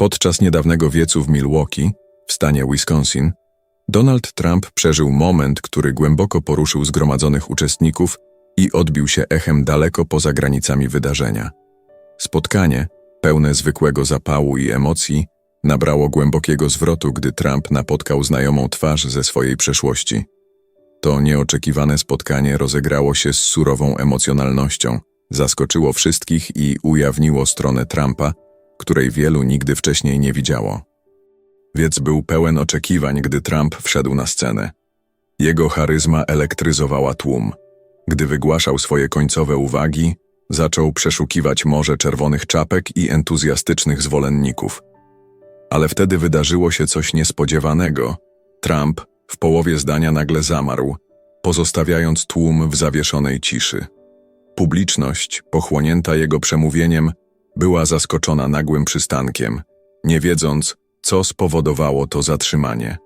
Podczas niedawnego wiecu w Milwaukee, w stanie Wisconsin, Donald Trump przeżył moment, który głęboko poruszył zgromadzonych uczestników i odbił się echem daleko poza granicami wydarzenia. Spotkanie, pełne zwykłego zapału i emocji, nabrało głębokiego zwrotu, gdy Trump napotkał znajomą twarz ze swojej przeszłości. To nieoczekiwane spotkanie rozegrało się z surową emocjonalnością, zaskoczyło wszystkich i ujawniło stronę Trumpa, której wielu nigdy wcześniej nie widziało. Wiec był pełen oczekiwań, gdy Trump wszedł na scenę. Jego charyzma elektryzowała tłum. Gdy wygłaszał swoje końcowe uwagi, zaczął przeszukiwać morze czerwonych czapek i entuzjastycznych zwolenników. Ale wtedy wydarzyło się coś niespodziewanego. Trump w połowie zdania nagle zamarł, pozostawiając tłum w zawieszonej ciszy. Publiczność, pochłonięta jego przemówieniem, była zaskoczona nagłym przystankiem, nie wiedząc, co spowodowało to zatrzymanie.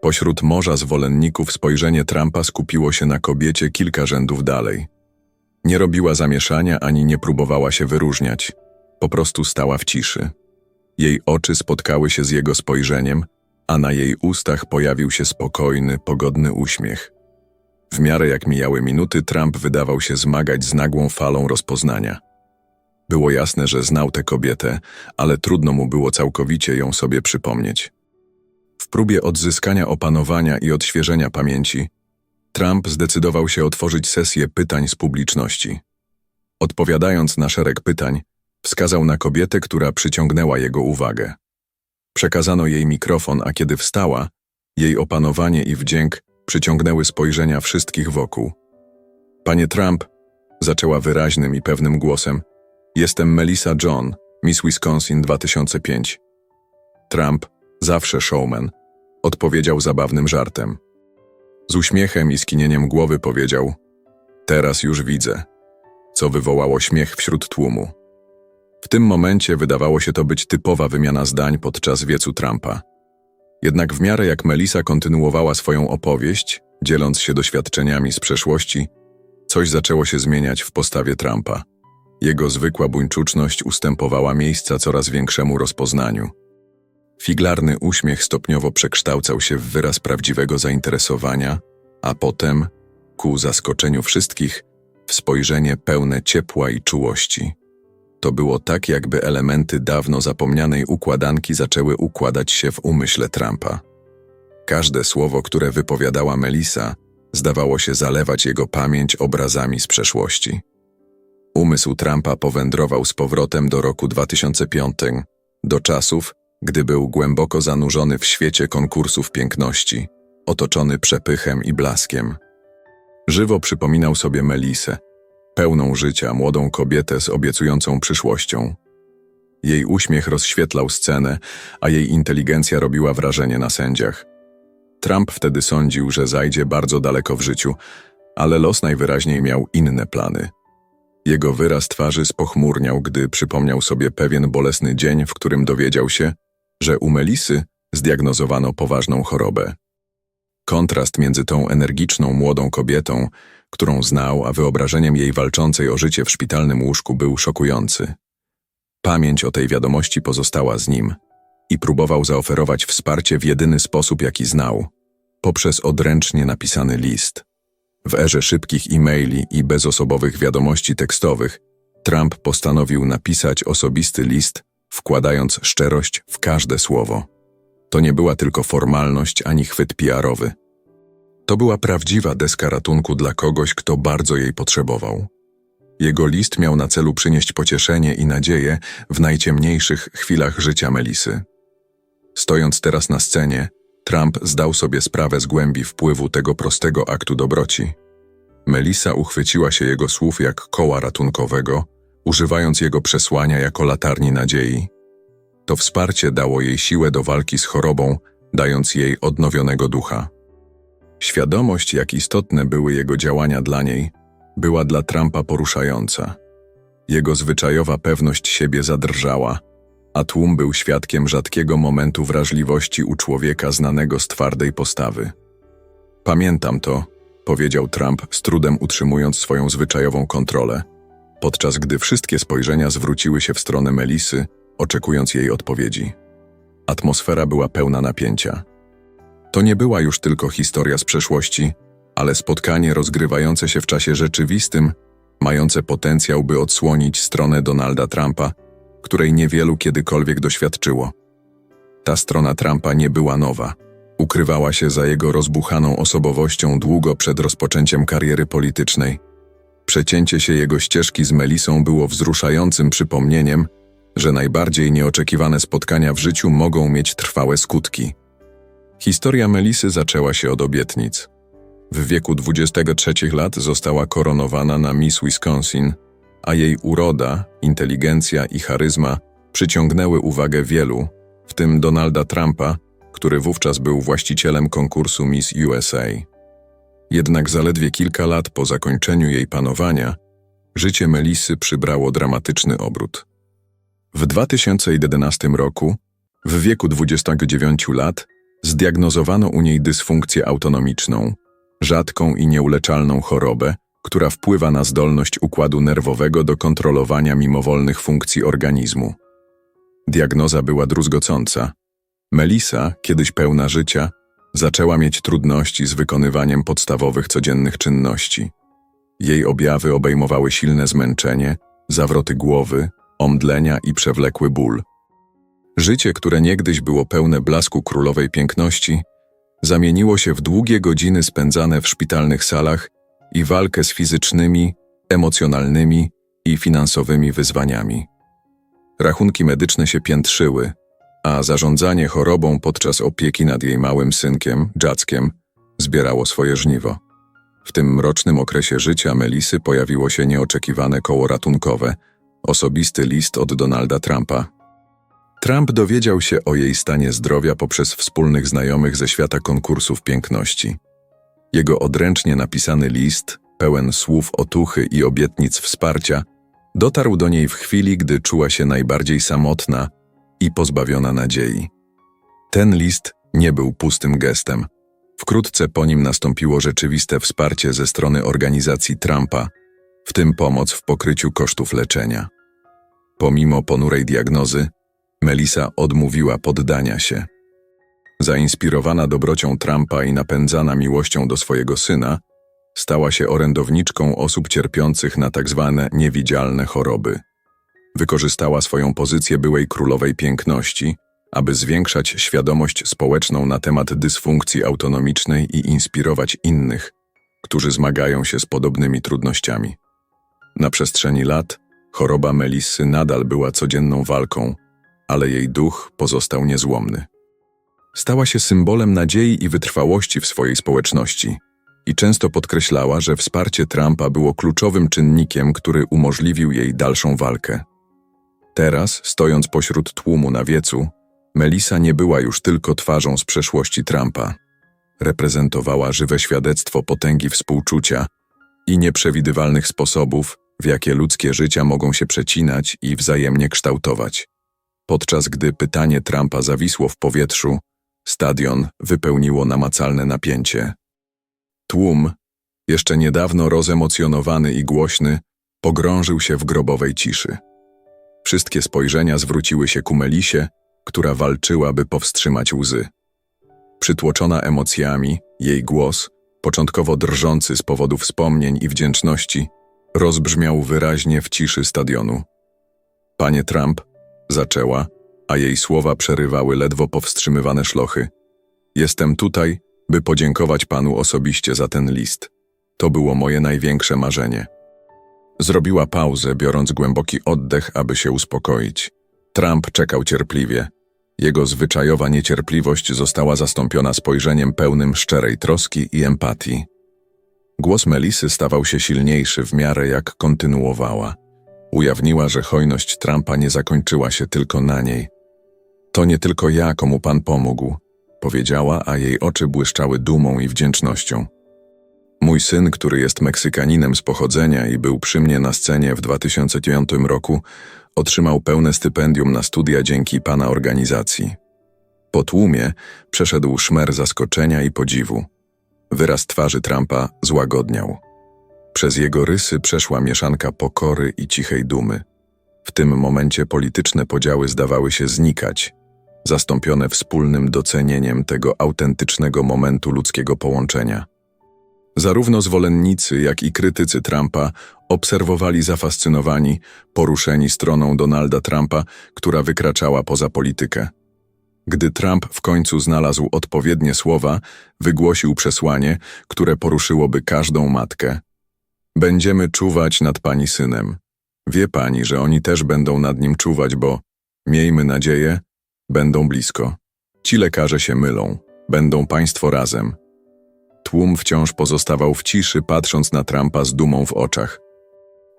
Pośród morza zwolenników spojrzenie Trumpa skupiło się na kobiecie kilka rzędów dalej. Nie robiła zamieszania ani nie próbowała się wyróżniać, po prostu stała w ciszy. Jej oczy spotkały się z jego spojrzeniem, a na jej ustach pojawił się spokojny, pogodny uśmiech. W miarę jak mijały minuty, Trump wydawał się zmagać z nagłą falą rozpoznania. Było jasne, że znał tę kobietę, ale trudno mu było całkowicie ją sobie przypomnieć. W próbie odzyskania opanowania i odświeżenia pamięci, Trump zdecydował się otworzyć sesję pytań z publiczności. Odpowiadając na szereg pytań, wskazał na kobietę, która przyciągnęła jego uwagę. Przekazano jej mikrofon, a kiedy wstała, jej opanowanie i wdzięk przyciągnęły spojrzenia wszystkich wokół. Panie Trump, zaczęła wyraźnym i pewnym głosem, jestem Melissa John, Miss Wisconsin 2005. Trump, zawsze showman, odpowiedział zabawnym żartem. Z uśmiechem i skinieniem głowy powiedział, teraz już widzę, co wywołało śmiech wśród tłumu. W tym momencie wydawało się to być typowa wymiana zdań podczas wiecu Trumpa. Jednak w miarę jak Melisa kontynuowała swoją opowieść, dzieląc się doświadczeniami z przeszłości, coś zaczęło się zmieniać w postawie Trumpa. Jego zwykła buńczuczność ustępowała miejsca coraz większemu rozpoznaniu. Figlarny uśmiech stopniowo przekształcał się w wyraz prawdziwego zainteresowania, a potem, ku zaskoczeniu wszystkich, w spojrzenie pełne ciepła i czułości. To było tak, jakby elementy dawno zapomnianej układanki zaczęły układać się w umyśle Trumpa. Każde słowo, które wypowiadała Melisa, zdawało się zalewać jego pamięć obrazami z przeszłości. Umysł Trumpa powędrował z powrotem do roku 2005, do czasów, gdy był głęboko zanurzony w świecie konkursów piękności, otoczony przepychem i blaskiem. Żywo przypominał sobie Melisę, pełną życia młodą kobietę z obiecującą przyszłością. Jej uśmiech rozświetlał scenę, a jej inteligencja robiła wrażenie na sędziach. Trump wtedy sądził, że zajdzie bardzo daleko w życiu, ale los najwyraźniej miał inne plany. Jego wyraz twarzy spochmurniał, gdy przypomniał sobie pewien bolesny dzień, w którym dowiedział się, że u Melisy zdiagnozowano poważną chorobę. Kontrast między tą energiczną młodą kobietą, którą znał, a wyobrażeniem jej walczącej o życie w szpitalnym łóżku był szokujący. Pamięć o tej wiadomości pozostała z nim i próbował zaoferować wsparcie w jedyny sposób, jaki znał poprzez odręcznie napisany list. W erze szybkich e-maili i bezosobowych wiadomości tekstowych Trump postanowił napisać osobisty list, wkładając szczerość w każde słowo. To nie była tylko formalność ani chwyt PR-owy. To była prawdziwa deska ratunku dla kogoś, kto bardzo jej potrzebował. Jego list miał na celu przynieść pocieszenie i nadzieję w najciemniejszych chwilach życia Melisy. Stojąc teraz na scenie, Trump zdał sobie sprawę z głębi wpływu tego prostego aktu dobroci. Melisa uchwyciła się jego słów jak koła ratunkowego, używając jego przesłania jako latarni nadziei. To wsparcie dało jej siłę do walki z chorobą, dając jej odnowionego ducha. Świadomość, jak istotne były jego działania dla niej, była dla Trumpa poruszająca. Jego zwyczajowa pewność siebie zadrżała, a tłum był świadkiem rzadkiego momentu wrażliwości u człowieka znanego z twardej postawy. Pamiętam to, powiedział Trump, z trudem utrzymując swoją zwyczajową kontrolę, podczas gdy wszystkie spojrzenia zwróciły się w stronę Melisy, oczekując jej odpowiedzi. Atmosfera była pełna napięcia. To nie była już tylko historia z przeszłości, ale spotkanie rozgrywające się w czasie rzeczywistym, mające potencjał, by odsłonić stronę Donalda Trumpa, której niewielu kiedykolwiek doświadczyło. Ta strona Trumpa nie była nowa. Ukrywała się za jego rozbuchaną osobowością długo przed rozpoczęciem kariery politycznej. Przecięcie się jego ścieżki z Melisą było wzruszającym przypomnieniem, że najbardziej nieoczekiwane spotkania w życiu mogą mieć trwałe skutki. Historia Melisy zaczęła się od obietnic. W wieku 23 lat została koronowana na Miss Wisconsin, a jej uroda, inteligencja i charyzma przyciągnęły uwagę wielu, w tym Donalda Trumpa, który wówczas był właścicielem konkursu Miss USA. Jednak zaledwie kilka lat po zakończeniu jej panowania, życie Melisy przybrało dramatyczny obrót. W 2011 roku, w wieku 29 lat, zdiagnozowano u niej dysfunkcję autonomiczną, rzadką i nieuleczalną chorobę, która wpływa na zdolność układu nerwowego do kontrolowania mimowolnych funkcji organizmu. Diagnoza była druzgocąca. Melisa, kiedyś pełna życia, zaczęła mieć trudności z wykonywaniem podstawowych codziennych czynności. Jej objawy obejmowały silne zmęczenie, zawroty głowy, omdlenia i przewlekły ból. Życie, które niegdyś było pełne blasku królowej piękności, zamieniło się w długie godziny spędzane w szpitalnych salach i walkę z fizycznymi, emocjonalnymi i finansowymi wyzwaniami. Rachunki medyczne się piętrzyły, a zarządzanie chorobą podczas opieki nad jej małym synkiem, Jackiem, zbierało swoje żniwo. W tym mrocznym okresie życia Melisy pojawiło się nieoczekiwane koło ratunkowe, osobisty list od Donalda Trumpa. Trump dowiedział się o jej stanie zdrowia poprzez wspólnych znajomych ze świata konkursów piękności. Jego odręcznie napisany list, pełen słów otuchy i obietnic wsparcia, dotarł do niej w chwili, gdy czuła się najbardziej samotna i pozbawiona nadziei. Ten list nie był pustym gestem. Wkrótce po nim nastąpiło rzeczywiste wsparcie ze strony organizacji Trumpa, w tym pomoc w pokryciu kosztów leczenia. Pomimo ponurej diagnozy, Melisa odmówiła poddania się. Zainspirowana dobrocią Trumpa i napędzana miłością do swojego syna, stała się orędowniczką osób cierpiących na tzw. niewidzialne choroby. Wykorzystała swoją pozycję byłej królowej piękności, aby zwiększać świadomość społeczną na temat dysfunkcji autonomicznej i inspirować innych, którzy zmagają się z podobnymi trudnościami. Na przestrzeni lat choroba Melissy nadal była codzienną walką, ale jej duch pozostał niezłomny. Stała się symbolem nadziei i wytrwałości w swojej społeczności i często podkreślała, że wsparcie Trumpa było kluczowym czynnikiem, który umożliwił jej dalszą walkę. Teraz, stojąc pośród tłumu na wiecu, Melisa nie była już tylko twarzą z przeszłości Trumpa. Reprezentowała żywe świadectwo potęgi współczucia i nieprzewidywalnych sposobów, w jakie ludzkie życia mogą się przecinać i wzajemnie kształtować. Podczas gdy pytanie Trumpa zawisło w powietrzu, stadion wypełniło namacalne napięcie. Tłum, jeszcze niedawno rozemocjonowany i głośny, pogrążył się w grobowej ciszy. Wszystkie spojrzenia zwróciły się ku Melisie, która walczyła, by powstrzymać łzy. Przytłoczona emocjami, jej głos, początkowo drżący z powodu wspomnień i wdzięczności, rozbrzmiał wyraźnie w ciszy stadionu. Panie Trump, zaczęła, a jej słowa przerywały ledwo powstrzymywane szlochy. Jestem tutaj, by podziękować panu osobiście za ten list. To było moje największe marzenie. Zrobiła pauzę, biorąc głęboki oddech, aby się uspokoić. Trump czekał cierpliwie. Jego zwyczajowa niecierpliwość została zastąpiona spojrzeniem pełnym szczerej troski i empatii. Głos Melisy stawał się silniejszy w miarę jak kontynuowała. Ujawniła, że hojność Trumpa nie zakończyła się tylko na niej. To nie tylko ja, komu pan pomógł, powiedziała, a jej oczy błyszczały dumą i wdzięcznością. Mój syn, który jest Meksykaninem z pochodzenia i był przy mnie na scenie w 2009 roku, otrzymał pełne stypendium na studia dzięki pana organizacji. Po tłumie przeszedł szmer zaskoczenia i podziwu. Wyraz twarzy Trumpa złagodniał. Przez jego rysy przeszła mieszanka pokory i cichej dumy. W tym momencie polityczne podziały zdawały się znikać, zastąpione wspólnym docenieniem tego autentycznego momentu ludzkiego połączenia. Zarówno zwolennicy, jak i krytycy Trumpa obserwowali zafascynowani, poruszeni stroną Donalda Trumpa, która wykraczała poza politykę. Gdy Trump w końcu znalazł odpowiednie słowa, wygłosił przesłanie, które poruszyłoby każdą matkę. Będziemy czuwać nad pani synem. Wie pani, że oni też będą nad nim czuwać, bo, miejmy nadzieję, będą blisko. Ci lekarze się mylą, będą państwo razem. Tłum wciąż pozostawał w ciszy, patrząc na Trumpa z dumą w oczach.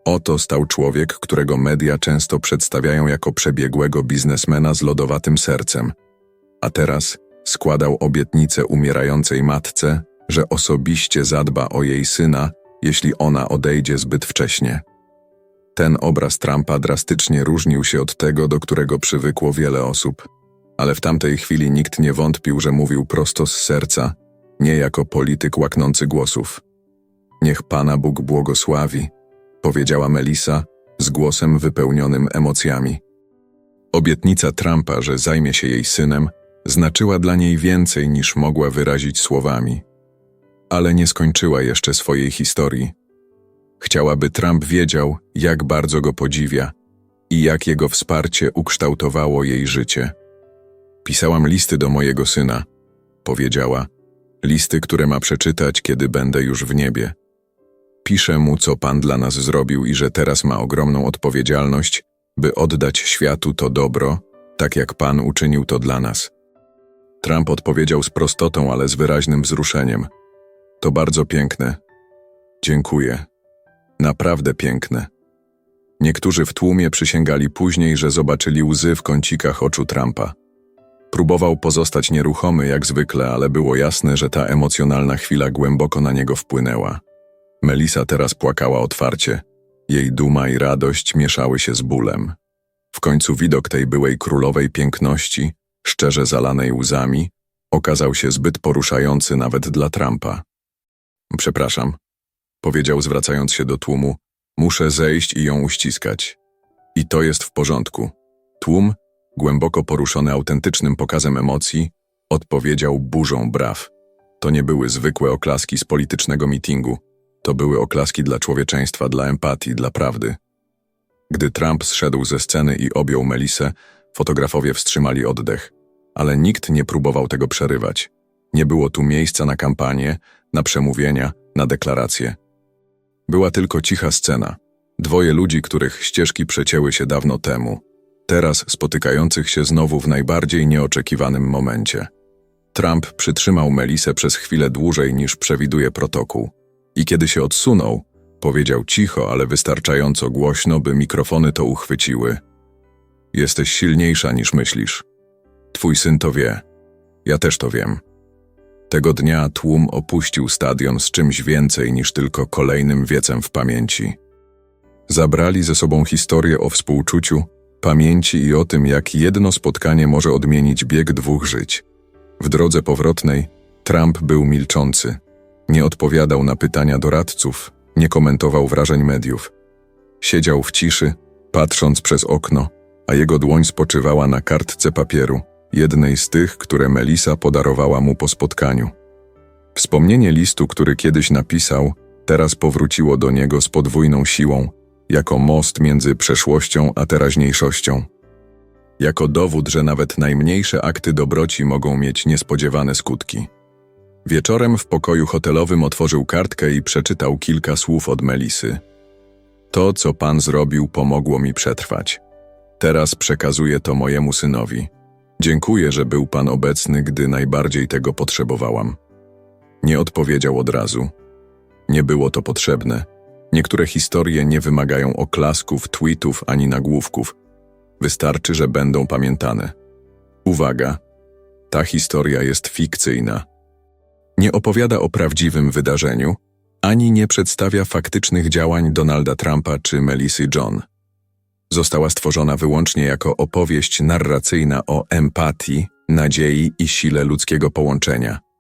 Oto stał człowiek, którego media często przedstawiają jako przebiegłego biznesmena z lodowatym sercem. A teraz składał obietnicę umierającej matce, że osobiście zadba o jej syna, jeśli ona odejdzie zbyt wcześnie. Ten obraz Trumpa drastycznie różnił się od tego, do którego przywykło wiele osób. Ale w tamtej chwili nikt nie wątpił, że mówił prosto z serca, nie jako polityk łaknący głosów. Niech Pana Bóg błogosławi, powiedziała Melisa z głosem wypełnionym emocjami. Obietnica Trumpa, że zajmie się jej synem, znaczyła dla niej więcej niż mogła wyrazić słowami. Ale nie skończyła jeszcze swojej historii. Chciałaby Trump wiedział, jak bardzo go podziwia i jak jego wsparcie ukształtowało jej życie. Pisałam listy do mojego syna, powiedziała, listy, które ma przeczytać, kiedy będę już w niebie. Piszę mu, co Pan dla nas zrobił i że teraz ma ogromną odpowiedzialność, by oddać światu to dobro, tak jak Pan uczynił to dla nas. Trump odpowiedział z prostotą, ale z wyraźnym wzruszeniem. To bardzo piękne. Dziękuję. Naprawdę piękne. Niektórzy w tłumie przysięgali później, że zobaczyli łzy w kącikach oczu Trumpa. Próbował pozostać nieruchomy jak zwykle, ale było jasne, że ta emocjonalna chwila głęboko na niego wpłynęła. Melisa teraz płakała otwarcie. Jej duma i radość mieszały się z bólem. W końcu widok tej byłej królowej piękności, szczerze zalanej łzami, okazał się zbyt poruszający nawet dla Trumpa. Przepraszam, powiedział zwracając się do tłumu, muszę zejść i ją uściskać. I to jest w porządku. Tłum, głęboko poruszony autentycznym pokazem emocji, odpowiedział burzą braw. To nie były zwykłe oklaski z politycznego mitingu, to były oklaski dla człowieczeństwa, dla empatii, dla prawdy. Gdy Trump zszedł ze sceny i objął Melisę, fotografowie wstrzymali oddech, ale nikt nie próbował tego przerywać. Nie było tu miejsca na kampanię, na przemówienia, na deklaracje. Była tylko cicha scena. Dwoje ludzi, których ścieżki przecięły się dawno temu, teraz spotykających się znowu w najbardziej nieoczekiwanym momencie. Trump przytrzymał Melisę przez chwilę dłużej niż przewiduje protokół. I kiedy się odsunął, powiedział cicho, ale wystarczająco głośno, by mikrofony to uchwyciły. Jesteś silniejsza niż myślisz. Twój syn to wie. Ja też to wiem. Tego dnia tłum opuścił stadion z czymś więcej niż tylko kolejnym wiecem w pamięci. Zabrali ze sobą historię o współczuciu, pamięci i o tym, jak jedno spotkanie może odmienić bieg dwóch żyć. W drodze powrotnej Trump był milczący. Nie odpowiadał na pytania doradców, nie komentował wrażeń mediów. Siedział w ciszy, patrząc przez okno, a jego dłoń spoczywała na kartce papieru, jednej z tych, które Melisa podarowała mu po spotkaniu. Wspomnienie listu, który kiedyś napisał, teraz powróciło do niego z podwójną siłą, jako most między przeszłością a teraźniejszością. Jako dowód, że nawet najmniejsze akty dobroci mogą mieć niespodziewane skutki. Wieczorem w pokoju hotelowym otworzył kartkę i przeczytał kilka słów od Melisy. To, co pan zrobił, pomogło mi przetrwać. Teraz przekazuję to mojemu synowi. Dziękuję, że był pan obecny, gdy najbardziej tego potrzebowałam. Nie odpowiedział od razu. Nie było to potrzebne. Niektóre historie nie wymagają oklasków, tweetów ani nagłówków. Wystarczy, że będą pamiętane. Uwaga! Ta historia jest fikcyjna. Nie opowiada o prawdziwym wydarzeniu, ani nie przedstawia faktycznych działań Donalda Trumpa czy Melisy John. Została stworzona wyłącznie jako opowieść narracyjna o empatii, nadziei i sile ludzkiego połączenia –